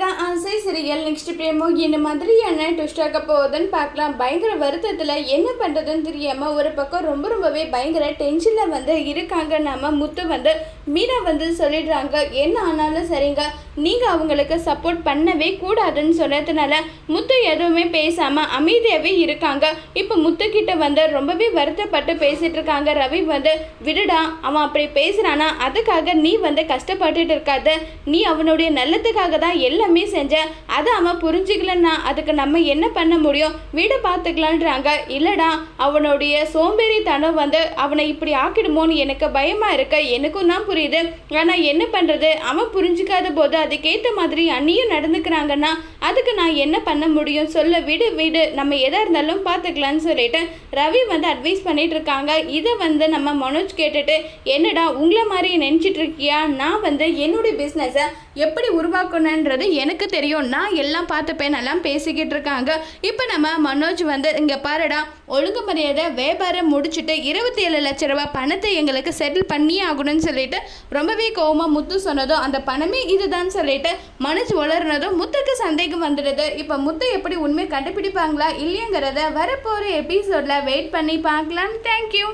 இருக்க ஆசை சிறியல் நெக்ஸ்ட் பிரேமோ என்ன மாதிரியான ட்விஸ்ட் ஆக போகுதுன்னு பார்க்கலாம். பயங்கர வருத்தத்தில் என்ன பண்ணுறதுன்னு தெரியாமல் ஒரு பக்கம் ரொம்ப ரொம்பவே பயங்கர டென்ஷனில் வந்து இருக்காங்க. நம்ம முத்து வந்து மீனா வந்து சொல்லிடுறாங்க என்ன ஆனாலும் சரிங்க. நீங்கள் அவங்களுக்கு சப்போர்ட் பண்ணவே கூடாதுன்னு சொன்னதுனால முத்து எதுவுமே பேசாமல் அமைதியாகவே இருக்காங்க. இப்போ முத்துக்கிட்ட வந்து ரொம்பவே வருத்தப்பட்டு பேசிகிட்டு இருக்காங்க. ரவி வந்து விடுடா அவன் அப்படி பேசுகிறானா அதுக்காக நீ வந்து கஷ்டப்பட்டுட்டு இருக்காது. நீ அவனுடைய நல்லதுக்காக தான் எல்லாமே செஞ்சேன் அதை அவன் புரிஞ்சுக்கலன்னா அதுக்கு நம்ம என்ன பண்ண முடியும்? வீடை பார்த்துக்கலான்றாங்க. இல்லைடா அவனுடைய சோம்பேறித்தனம் வந்து அவனை இப்படி ஆக்கிடுமோன்னு எனக்கு பயமாக இருக்க. எனக்கும் தான் புரியுது. ஆனால் என்ன பண்ணுறது அவன் புரிஞ்சுக்காத போது அதுக்கேற்ற மாதிரி அண்ணியும் நடந்துக்கிறாங்கன்னா அதுக்கு நான் என்ன பண்ண முடியும்? சொல்ல விடு விடு. நம்ம எதாக இருந்தாலும் பார்த்துக்கலான்னு சொல்லிட்டு ரவி வந்து அட்வைஸ் பண்ணிட்டு இருக்காங்க. இதை வந்து நம்ம மனோஜ் கேட்டுட்டு என்னடா உங்களை மாதிரி நினச்சிட்டு இருக்கியா? நான் வந்து என்னுடைய பிஸ்னஸை எப்படி உருவாக்கணுன்றது எனக்கு தெரியும் நான் எல்லாம் பார்த்துப்பேன் எல்லாம் பேசிக்கிட்டு இருக்காங்க. இப்போ நம்ம மனோஜ் வந்து இங்கே பாருடா ஒழுங்கு மரியாதை வியாபாரம் முடிச்சுட்டு இருபத்தி ஏழு லட்ச ரூபா பணத்தை எங்களுக்கு செட்டில் பண்ணியே ஆகணும்னு சொல்லிட்டு ரொம்பவே கோவமாக முத்து சொன்னதும் அந்த பணமே இதுதான் சொல்லிட்டு மனோஜ் வளர்னதும் முத்துக்கு சந்தேகம் வந்துடுது. இப்போ முத்து எப்படி உண்மை கண்டுபிடிப்பாங்களா இல்லையங்கிறத வரப்போகிற எபிசோடில் வெயிட் பண்ணி பார்க்கலாம் தேங்க்யூ